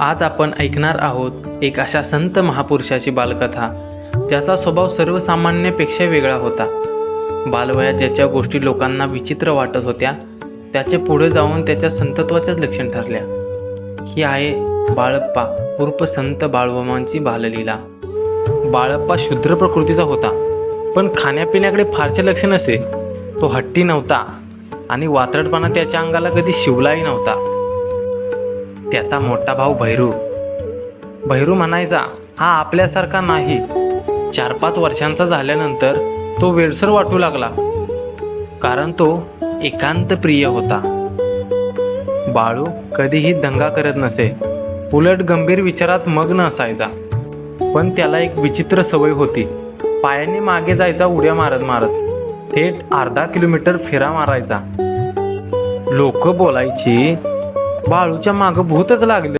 आज आपण ऐकणार आहोत एक अशा संत महापुरुषाची बालकथा ज्याचा स्वभाव सर्वसामान्यापेक्षा वेगळा होता. बालवयात ज्याच्या गोष्टी लोकांना विचित्र वाटत होत्या त्याचे पुढे जाऊन त्याच्या संतत्वाच्याच लक्षण ठरल्या. ही आहे बाळप्पा उर्फ संत बाळवमांची बाललीला. बाळप्पा शुद्र प्रकृतीचा होता पण खाण्यापिण्याकडे फारसे लक्ष नसे. तो हट्टी नव्हता आणि वातडपणा त्याच्या अंगाला कधी शिवलाही नव्हता. त्याचा मोठा भाऊ भैरू. भैरू म्हणायचा हा आपल्यासारखा नाही. चार पाच वर्षांचा झाल्यानंतर तो वेडसर वाटू लागला कारण तो एकांत प्रिय होता. बाळू कधीही दंगा करत नसे उलट गंभीर विचारात मग्न असायचा. पण त्याला एक विचित्र सवय होती पायाने मागे जायचा उड्या मारत मारत थेट अर्धा किलोमीटर फेरा मारायचा. लोक बोलायची बाळूच्या मागं भूतच लागलं.